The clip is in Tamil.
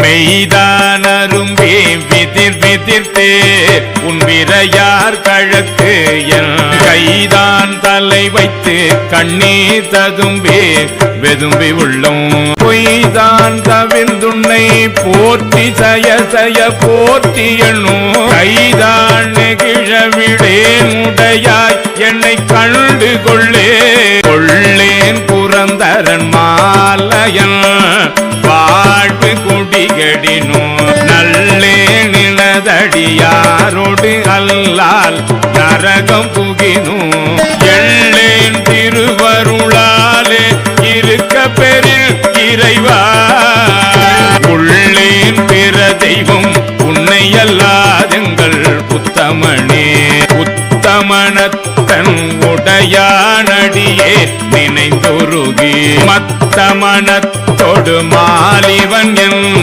மெய்தான் அரும்பே விதிர் விதிர்த்தே உன் விரையார் கழக்கு என் கைதான் தலை வைத்து கண்ணீர் ததும்பே வெதும்பி உள்ளம் பொய்தான் தவிர்ந்துன்னை போற்றி சய சய போற்றி எண்ணும். கைதான் நெகிழவிடேன் முடையாய் என்னை கண்டு கொள்ளே. கொள்ளேன் புறந்தரன் மாலையன். அடியாரோடு அல்லால் நரகம் புகினும். எள்ளேன் திருவருளாலே இருக்க பெரில் இறைவா. உள்ளேன் பிற தெய்வம் உன்னை அல்லாதெங்கள் புத்தமணே உத்தமனத்தன் உடையானடியே நினைந்துருகி. மத்தமணத்தொடு மாலிவன் என்